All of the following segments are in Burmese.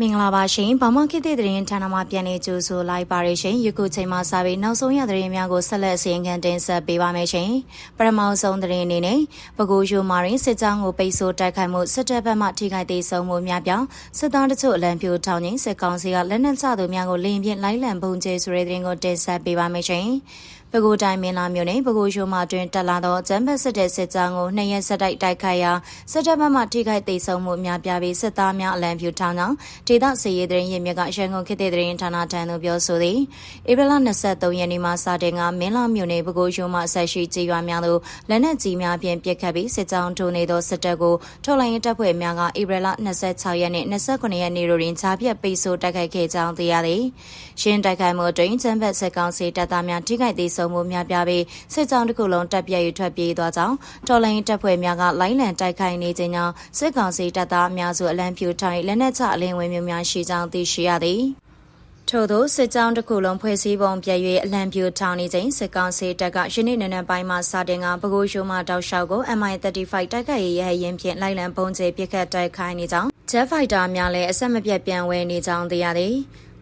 မင်္ဂလာပါရှင်။ဘာမှခေတ်သစ်သတင်းဌာနမှပြန်လည်ကြိုဆိုလိုက်ပါရရှင်။ယခုချိန်မှစပြီးနောက်ဆုံးရသတင်းများကိုဆက်လက်အစီရင်ခံတင်ဆက်ပေးပါမယ်ရှင်။ပထမဆုံးသတင်းအနေနဲ့ပဲခူးရိုမာရင်စစ်ကြောင်းကိုပိတ်ဆို့တိုက်ခိုက်မှုစစ်တပ်ဘက်မှထိခိုက်ဒေဆုံးမှုများပြားစစ်သားတချို့အလံပြိုထောင်ခြင်းစစ်ကောင်စီကလက်နက်ချသူများကိုလင်းပြင်းလိုက်လံပုံကျဲဆိုတဲ့သတင်းကိုတင်ဆက်ပေးပါမယ်ရှင်။ ပဲခူးတိုင်းမင်းလာမြို့နယ်ပဲခူးရှိုးမှတွင်တက်လာသောကျန်းဖက်စစ်တဲ့စစ်ကြောင်းကိုနှစ်ရက်ဆက်တိုက်တိုက်ခိုက်ရာစစ်တပ်ဘက်မှထိခိုက်ဒေဆုံးမှုများပြားပြီးစစ်သားများအလံပြူထောင်ကြောင်းဒေသစီရေးသတင်းရင်းမြစ်ကရန်ကုန်ခေတ်သစ်သတင်းဌာနထံသို့ပြောဆိုသည်ဧပြီလ23ရက်နေ့မှစတင်ကမင်းလာမြို့နယ်ပဲခူးရှိုးမှဆက်ရှိကြေးရွာများသို့လက်နက်ကြီးများဖြင့်ပစ်ခတ်ပြီးစစ်ကြောင်းထိုးနေသောစစ်တပ်ကိုထုတ်လိုင်းရေးတပ်ဖွဲ့များကဧပြီလ26ရက်နေ့29ရက်နေ့တို့တွင်ခြားပြတ်ပိတ်ဆို့တိုက်ခိုက်ခဲ့ကြောင်းသိရသည်ရှင်းတိုက်ခိုက်မှုအတွင်းကျန်းဖက်စစ်ကောင်စီတပ်သားများထိခိုက်ဒေဆုံးမှုများပြားပြီးစစ်ကြောင်းတစ်ခုလုံးတပ်ပြည့်၍ထွက်ပြေးသွားကြောင်းတော်လိုင်းတပ်ဖွဲ့များကလိုင်းလံတိုက်ခိုက်နေခြင်းကြောင့်စစ်ကောင်စီတပ်သားအများစုအလံပြူထိုင်လက်နက်ချအလင်းဝင်မျိုးများရှိကြောင်းသိရှိရသည်ထို့သောစစ်ကြောင်းတစ်ခုလုံးဖွဲ့စည်းပုံပြည့်၍အလံပြူထောင်နေခြင်းစစ်ကောင်စီတပ်ကယနေ့နံနက်ပိုင်းမှာစတင်ကပဲခူးရှိုးမှတောက်လျှောက်ကို MI35 တိုက်ခိုက်ရေးရဟရင်ဖြင့်လိုက်လံပုံကျဲပစ်ခတ်တိုက်ခိုက်နေကြောင်း Jet Fighter များလည်းအဆက်မပြတ်ပြန်ဝဲနေကြောင်းသိရသည်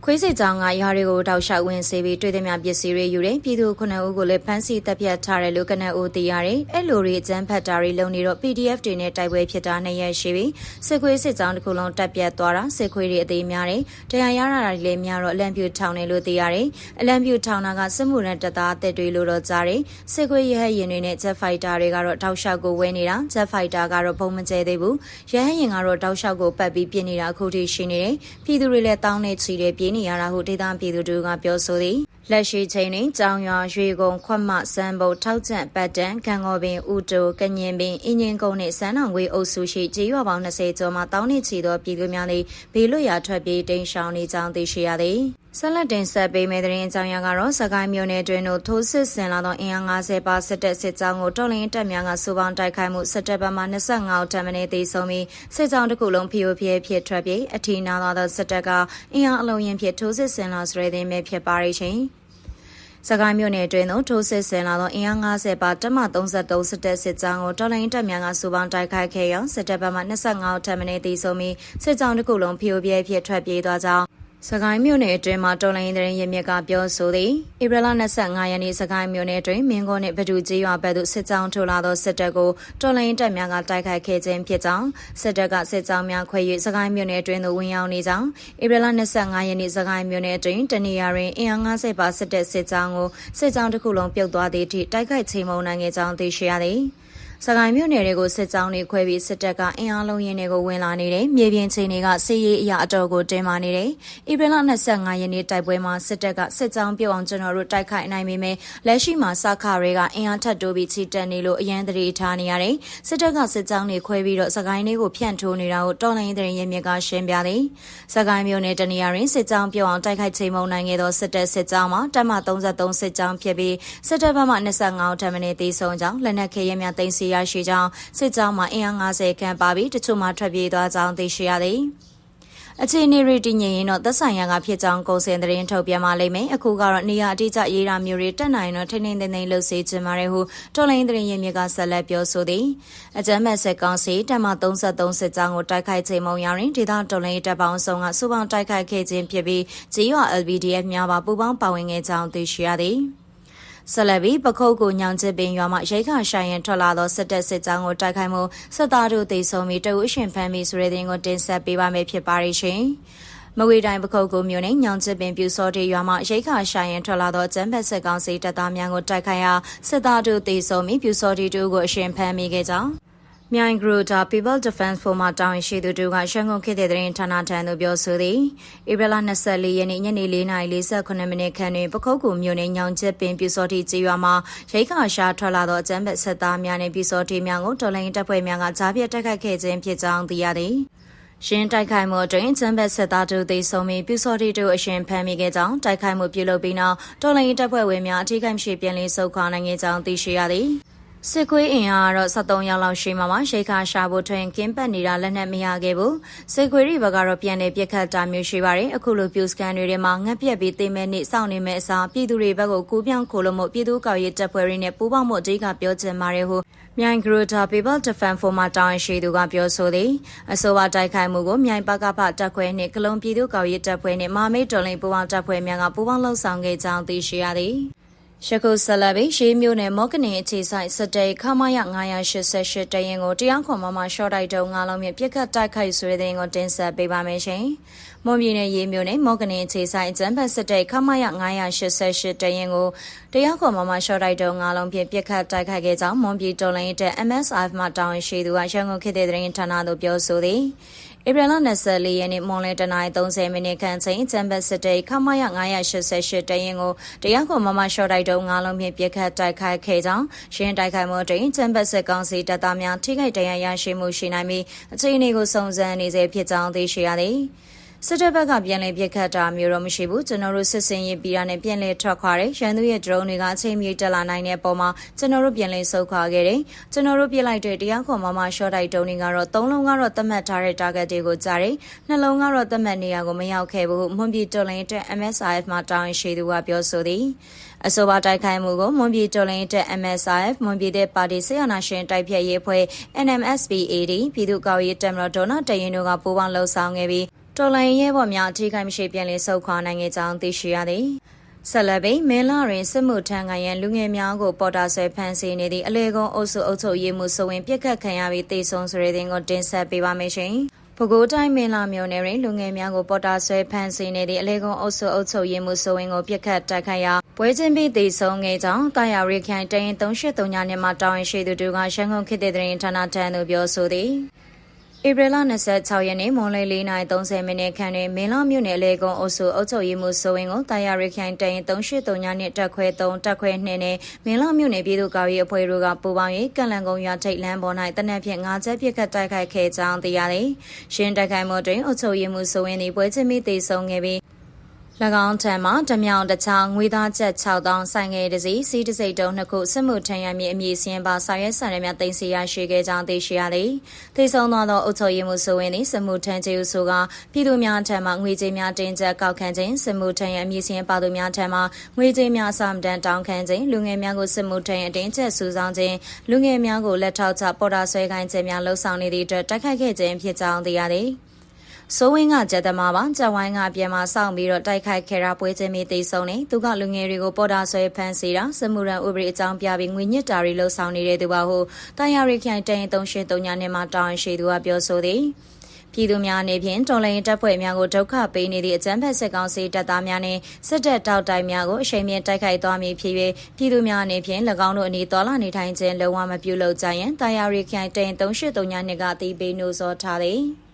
ခွေးစစ်ကြောင်းကရွာတွေကိုတောက်လျှောက်ဝင်စေပြီးတွေ့သည်များပစ္စည်းတွေယူတယ်ပြည်သူခုနှစ်ဦးကိုလည်းဖမ်းဆီးတပ်ဖြတ်ထားတယ်လို့ကနဦးသိရတယ်အဲ့လိုတွေအကြမ်းဖက်တာတွေလုံနေတော့ PDF တွေနဲ့တိုက်ပွဲဖြစ်တာနှစ်ရက်ရှိပြီစစ်ခွေးစစ်ကြောင်းတစ်ခုလုံးတပ်ပြတ်သွားတာစစ်ခွေးတွေအသေးများတယ်တရားရတာတွေလည်းများတော့အလံပြူထောင်တယ်လို့သိရတယ်အလံပြူထောင်တာကစစ်မှုရန်တပ်သားအသက်တွေလို့တော့ကြားတယ်စစ်ခွေးရဟရင်တွေနဲ့ Jet Fighter တွေကတော့တောက်လျှောက်ကိုဝဲနေတာ Jet Fighter ကတော့ဘုံမကျဲသေးဘူးရဟရင်ကတော့တောက်လျှောက်ကိုပတ်ပြီးပြစ်နေတာအခုထိရှိနေတယ်ပြည်သူတွေလည်းတောင်းနေချီတယ်ပြေးနေရတာဟုဒေသပြည်သူတို့ကပြောဆိုသည်လက်ရှိချိန်တွင်ကြောင်ရွာရွေကုံခွတ်မစံဘုတ်ထောက်ကျန့်ပတ်တန်ခံငေါ်ပင်ဥတိုကညင်ပင်အင်းငင်းကုန်းနှင့်စမ်းတော်ငွေအုပ်စုရှိကြေးရွာပေါင်း20ကျော်မှတောင်းနှင့်ချီသောပြည်သူများသည်ဘေးလွတ်ရာထွက်ပြေးတိမ်းရှောင်နေကြောင်းသိရှိရသည်ဆက်လက်တင်ဆက်ပေးမယ့်သတင်းအကြောင်းအရာကတော့စကိုင်းမြို့နယ်တွင်တို့ထိုးစစ်ဆင်လာသောအင်အား90ပါစစ်တပ်စစ်ကြောင်းကိုတော်လင်းတပ်များကစူပေါင်းတိုက်ခိုက်မှုစစ်တပ်ဘက်မှ25ဦးထပ်မံတေဆုံးပြီးစစ်ကြောင်းတစ်ခုလုံးဖီယိုဖီယဖြစ်ထွက်ပြေးအထီးနာသောစစ်တပ်ကအင်အားအလုံးရင်ဖြစ်ထိုးစစ်ဆင်လာဆိုတဲ့သတင်းပဲဖြစ်ပါရခြင်းစကိုင်းမြို့နယ်အတွင်းသို့ထိုးစစ်ဆင်လာသောအင်အား90ပါတက်မ33စစ်တပ်စစ်ကြောင်းကိုတော်လိုင်းတပ်များကစူပေါင်းတိုက်ခိုက်ခဲ့ရာစစ်တပ်ဘက်မှ25ဦးထပ်မံတေဆုံးပြီးစစ်ကြောင်းတစ်ခုလုံးဖီယိုဖီယဖြစ်ထွက်ပြေးသွားကြောင်း စကိုင်းမြို့နယ်အတွင်းမှာတော်လိုင်းတဲ့ရမြစ်ကပြောဆိုသည်ဧပြီလ25ရက်နေ့စကိုင်းမြို့နယ်အတွင်းမင်းကောနှင့်ဗဒူကြီးရွာဘက်သို့စစ်ကြောင်းထိုးလာသောစစ်တပ်ကိုတော်လိုင်းတပ်များကတိုက်ခိုက်ခဲ့ခြင်းဖြစ်ကြောင်းစစ်တပ်ကစစ်ကြောင်းများခွဲ၍စကိုင်းမြို့နယ်အတွင်းသို့ဝင်ရောက်နေကြောင်းဧပြီလ25ရက်နေ့စကိုင်းမြို့နယ်အတွင်းတနေရာတွင်အင်အား90ပါစစ်တပ်စစ်ကြောင်းကိုစစ်ကြောင်းတစ်ခုလုံးပြုတ်သွားသည့်အထိတိုက်ခိုက်ချိန်မုံနိုင်ခဲ့ကြောင်းသိရှိရသည် စကိုင်းမြို့နယ်တွေကိုစစ်ကြောင်းတွေခွဲပြီးစစ်တပ်ကအင်အားလုံးရင်းတွေကိုဝင်လာနေတယ်။မြေပြင်ချိန်တွေကစစ်ရေးအရာအတော်ကိုတင်းမာနေတယ်။ဧပြီလ25ရက်နေ့တိုက်ပွဲမှာစစ်တပ်ကစစ်ကြောင်းပြုတ်အောင်ကျွန်တော်တို့တိုက်ခိုက်နိုင်ပေမဲ့လက်ရှိမှာစခါတွေကအင်အားထပ်တိုးပြီးချီတက်နေလို့အရန်တရီထားနေရတယ်။စစ်တပ်ကစစ်ကြောင်းတွေခွဲပြီးတော့စကိုင်းလေးကိုဖြန့်ထိုးနေတာကိုတော်လိုင်းတဲ့ရင်မြစ်ကရှင်းပြတယ်။စကိုင်းမြို့နယ်တနေရာတွင်စစ်ကြောင်းပြုတ်အောင်တိုက်ခိုက်ချိန်မုံနိုင်ခဲ့သောစစ်တပ်စစ်ကြောင်းမှာတပ်မ33စစ်ကြောင်းဖြစ်ပြီးစစ်တပ်ဘက်မှ25ဦးထပ်မံတေဆုံးကြောင်းလက်နက်ခဲယမ်းများတင်စီရရှိကြောင်းစစ်ကြောင်းမှာအင်အား90ခန့်ပါပြီးတချို့မှထွက်ပြေးသွားကြောင်းသိရှိရသည်အခြေအနေတွေတည်ငြိမ်ရင်တော့သက်ဆိုင်ရာကဖြစ်ကြောင်းကုန်စင်သတင်းထုတ်ပြန်ပါလိမ့်မယ်အခုကတော့နေရာအတိအကျရေးတာမျိုးတွေတက်နိုင်တော့ထိနေသိသိလှုပ်စေချင်ပါတယ်ဟုတော်လိုင်းသတင်းရင်းမြစ်ကဆက်လက်ပြောဆိုသည်အကြမ်းမဲ့စစ်ကောင်စီတပ်မ33စစ်ကြောင်းကိုတိုက်ခိုက်ချိန်မုံရရင်ဒေသတော်လိုင်းတပ်ပေါင်းစုံကစူပေါင်းတိုက်ခိုက်ခဲ့ခြင်းဖြစ်ပြီးဂျီရွာ LBDF များပါပူးပေါင်းပါဝင်ခဲ့ကြောင်းသိရှိရသည် ဆက်လက်ပြီးပခုတ်ကိုညောင်ချစ်ပင်ရွာမှရိခါရှာရင်ထွက်လာသောစစ်တပ်စစ်ကြောင်းကိုတိုက်ခိုက်မှုစစ်သားတို့တေဆုံးပြီးတအုပ်ရှင်ဖမ်းပြီးဆိုတဲ့တင်ကိုတင်ဆက်ပေးပါမယ်ဖြစ်ပါရရှင်။မဝေတိုင်းပခုတ်ကိုမြို့နယ်ညောင်ချစ်ပင်ပြူစောတေရွာမှရိခါရှာရင်ထွက်လာသောကျန်းဖက်စစ်ကောင်စီတပ်သားများကိုတိုက်ခိုက်ရာစစ်သားတို့တေဆုံးပြီးပြူစောတေတို့ကိုအရှင်ဖမ်းမိခဲ့ကြောင်း မြိုင်ဂရိုတာ People Defense Force မှတောင်းရှိသူတို့ကရှမ်းကုန်ခေတ်တဲ့သတင်းဌာနထံသို့ပြောဆိုသည်ဧပြီလ24ရက်နေ့ညနေ4:48မိနစ်ခန့်တွင်ပခုတ်ကူမြို့နယ်ညောင်ကျက်ပင်ပြူစောတိကြေးရွာမှာရိခါရှာထွက်လာသောအကြမ်းဖက်စစ်သားများနှင့်ပြူစောတိများကိုတော်လိုင်းတပ်ဖွဲ့များကကြားပြတ်တိုက်ခိုက်ခဲ့ခြင်းဖြစ်ကြောင်းသိရသည်ရှင်းတိုက်ခိုက်မှုအတွင်းကျန်းဘက်ဆက်သားတို့သိဆုံးပြီးပြူစောတိတို့အရှင်ဖမ်းမိခဲ့ကြောင်းတိုက်ခိုက်မှုပြုလုပ်ပြီးနောက်တော်လိုင်းတပ်ဖွဲ့ဝင်များအထူးကိမရှိပြန်လည်ဆုတ်ခွာနိုင်ခဲ့ကြောင်းသိရှိရသည် စစ်ကွေးအင်အားကတော့73ရောက်လောက်ရှိမှာပါရှိခါရှာဖို့ထွင်ကင်းပတ်နေတာလက်နက်မရခဲ့ဘူးစစ်ကွေးတွေဘက်ကတော့ပြန်နေပြက်ခတ်တာမျိုးရှိပါတယ်အခုလိုပြူစကန်တွေထဲမှာငက်ပြက်ပြီးတိမဲနေစောင့်နေမဲ့အစားပြည်သူတွေဘက်ကိုကူးပြောင်းခိုလို့မှုပြည်သူ့ကောက်ရေးတပ်ဖွဲ့တွေနဲ့ပူးပေါင်းမှုအကြီးကပြောချင်ပါတယ်ဟုမြိုင်ဂရိုတာ People Defense Force မှာတာဝန်ရှိသူကပြောဆိုသည်အဆိုပါတိုက်ခိုက်မှုကိုမြိုင်ပကဖတပ်ခွဲနှင့်ကလုံပြည်သူ့ကောက်ရေးတပ်ဖွဲ့နှင့်မဟာမိတ်တော်လှန်ပူးပေါင်းတပ်ဖွဲ့များကပူးပေါင်းလှုပ်ဆောင်ခဲ့ကြောင်းသိရှိရသည် ရှကုဆလဘိရှေးမျိုးနယ်မော့ကနေအခြေဆိုင်စတဲ့ခမရ988တရင်ကိုတရားခွန်မမရှော့တိုက်တုံးငါလုံးမြပြက်ခတ်တိုက်ခိုက်ဆွေးတဲ့ကိုတင်ဆက်ပေးပါမယ်ရှင်။မွန်ပြည်နယ်ရေးမျိုးနယ်မော့ကနေအခြေဆိုင်ကျန်းဖတ်စတဲ့ခမရ988တရင်ကိုတရားခွန်မမရှော့တိုက်တုံးငါလုံးပြပြက်ခတ်တိုက်ခိုက်ခဲ့ကြောင်းမွန်ပြည်တော်လိုင်းတဲ့ MSF မှတာဝန်ရှိသူကရန်ကုန်ခေတ်တဲ့သတင်းဌာနသို့ပြောဆိုသည်။ ဧပြီလ24ရက်နေ့မွန်လယ်တနင်္လာ30မိနစ်ခန့်ချိန်ချမ်ဘတ်စစ်တေးခမရ988တရင်ကိုတရားခွန်မမရှော့တိုက်တုံးငါလုံးဖြင့်ပြစ်ခတ်တိုက်ခိုက်ခဲ့ကြောင်းရှင်းတိုက်ခိုက်မှုတွင်ချမ်ဘတ်စစ်ကောင်စီတပ်သားများထိခိုက်ဒဏ်ရာရရှိမှုရှိနိုင်ပြီးအခြေအနေကိုစုံစမ်းနေစေဖြစ်ကြောင်းသိရှိရသည်။ စစ်တပ်ဘက်ကပြန်လည်ပြစ်ခတ်တာမျိုးတော့မရှိဘူးကျွန်တော်တို့စစ်စင်ရေးပြီးတာနဲ့ပြန်လည်ထွက်ခွာတယ်ရန်သူရဲ့ drone တွေကအချိန်မြေတက်လာနိုင်တဲ့ပုံမှာကျွန်တော်တို့ပြန်လည်ဆုတ်ခွာခဲ့တယ်ကျွန်တော်တို့ပြစ်လိုက်တဲ့တရားခွန်မမရှော့တိုက်တုံးတွေကတော့သုံးလုံးကတော့သတ်မှတ်ထားတဲ့ target တွေကိုကြားတယ်နှလုံးကတော့သတ်မှတ်နေရာကိုမရောက်ခဲ့ဘူးမွန်ပြည်တော်လိုင်းတဲ့ MSIF မှာတာဝန်ရှိသူကပြောဆိုသည်အဆိုပါတိုက်ခိုက်မှုကိုမွန်ပြည်တော်လိုင်းတဲ့ MSIF မွန်ပြည်တဲ့ပါတီဆေးရနာရှင်တိုက်ဖြတ်ရေးအဖွဲ့ NMSPAD ပြည်သူ့ကောက်ရေးတက်မတော်ဒေါနာတရင်တို့ကပူးပေါင်းလှုပ်ဆောင်ခဲ့ပြီး တော်လိုင်းရဲဘော်များအထီးကိုင်းမရှိပြန်လည်ဆုတ်ခွာနိုင်ခဲ့ကြောင်းသိရှိရသည်ဆက်လက်ပြီးမင်းလာရင်စစ်မှုထမ်းကရန်လူငယ်များကိုပေါ်တာဆွဲဖမ်းဆီးနေသည့်အလေကုန်းအုပ်စုအုပ်ချုပ်ရေးမှုဆိုဝင်ပြစ်ခတ်ခံရပြီးတေဆုံးဆိုတဲ့တင်ကိုတင်ဆက်ပေးပါမယ်ရှင်။ပဲခူးတိုင်းမင်းလာမြို့နယ်တွင်လူငယ်များကိုပေါ်တာဆွဲဖမ်းဆီးနေသည့်အလေကုန်းအုပ်စုအုပ်ချုပ်ရေးမှုဆိုဝင်ကိုပြစ်ခတ်တိုက်ခိုက်ရာပွဲချင်းပြီးတေဆုံးခဲ့ကြောင်းတာယာရိခိုင်တရင်383ညနေမှာတာဝန်ရှိသူတို့ကရှမ်းကုန်ခေတ်တဲ့တွင်ဌာနထံသို့ပြောဆိုသည်။ ဧပြီလ26ရက်နေ့မွန်လယ်4:30မိနစ်ခန့်တွင်မင်းလာမြို့နယ်လေကုန်းအုပ်စုအုပ်ချုပ်ရေးမှူးဆိုဝင်ကိုတာယာရခိုင်တရင်383ညနှစ်တက်ခွဲ3တက်ခွဲ2နဲ့မင်းလာမြို့နယ်ပြည်သူ့ကာကွယ်ရေးအဖွဲ့တို့ကပူးပေါင်း၍ကန့်လန်ကုန်းရွာထိပ်လမ်းပေါ်၌တနက်ဖြန်၅ချက်ပြစ်ခတ်တိုက်ခိုက်ခဲ့ကြောင်းသိရသည်။ရှင်းတိုက်ခိုက်မှုတွင်အုပ်ချုပ်ရေးမှူးဆိုဝင်သည်ပွဲချင်းမိတေဆုံးခဲ့ပြီး၎ င်းထံမှဓမြောင်တချောင်းငွေသားချက်6000ဆိုင်ငယ်တစ်စီးစီးတစ်စိတ်တုံးနှစ်ခုစစ်မှုထမ်းရမည်အမည်စင်းပါစာရွက်စာတမ်းများတင်စီရရှိခဲ့ကြောင်းသိရှိရသည်။သိဆုံးသောသောအုပ်ချုပ်ရေးမှူးဆိုဝင်သည်စစ်မှုထမ်းကျေးဇူးဆိုကပြည်သူများထံမှငွေကြေးများတင်ချက်ကောက်ခံခြင်းစစ်မှုထမ်းရအမည်စင်းပါသူများထံမှငွေကြေးများစာမတန်တောင်းခံခြင်းလူငယ်များကိုစစ်မှုထမ်းရအတင်းချက်စူးစောင်းခြင်းလူငယ်များကိုလက်ထောက်ချပေါ်တာဆွဲခိုင်းခြင်းများလှုံ့ဆော်နေသည့်အတွက်တိုက်ခိုက်ခဲ့ခြင်းဖြစ်ကြောင်းသိရသည်။ စိုးဝင်းကကြက်သမားပါကြက်ဝိုင်းကပြန်มาစောင့်ပြီးတော့တိုက်ခိုက်ခဲ့တာပွဲချင်းမီသိဆုံးနေသူကလူငယ်တွေကိုပေါ်တာဆွဲဖမ်းဆီးတာစမှုရန်ဥပဒေအကြောင်းပြပြီးငွေညစ်တာတွေလှုပ်ဆောင်နေတဲ့သူပါဟုတာယာရီခိုင်တရင်383ညနေမှာတောင်းရှိသူကပြောဆိုသည်ပြည်သူများအနေဖြင့်တော်လှန်ရေးတပ်ဖွဲ့များကိုဒုက္ခပေးနေသည့်အကြမ်းဖက်စစ်ကောင်စီတပ်သားများနှင့်စစ်တပ်တောက်တိုင်များကိုအချိန်မြင့်တိုက်ခိုက်သွားမည်ဖြစ်၍ပြည်သူများအနေဖြင့်၎င်းတို့အနေတော်လာနေထိုင်ခြင်းလုံးဝမပြုလုပ်ကြရန်တာယာရီခိုင်တရင်383ညနှစ်ကတည်ပြီးနှိုးဆော်ထားသည်။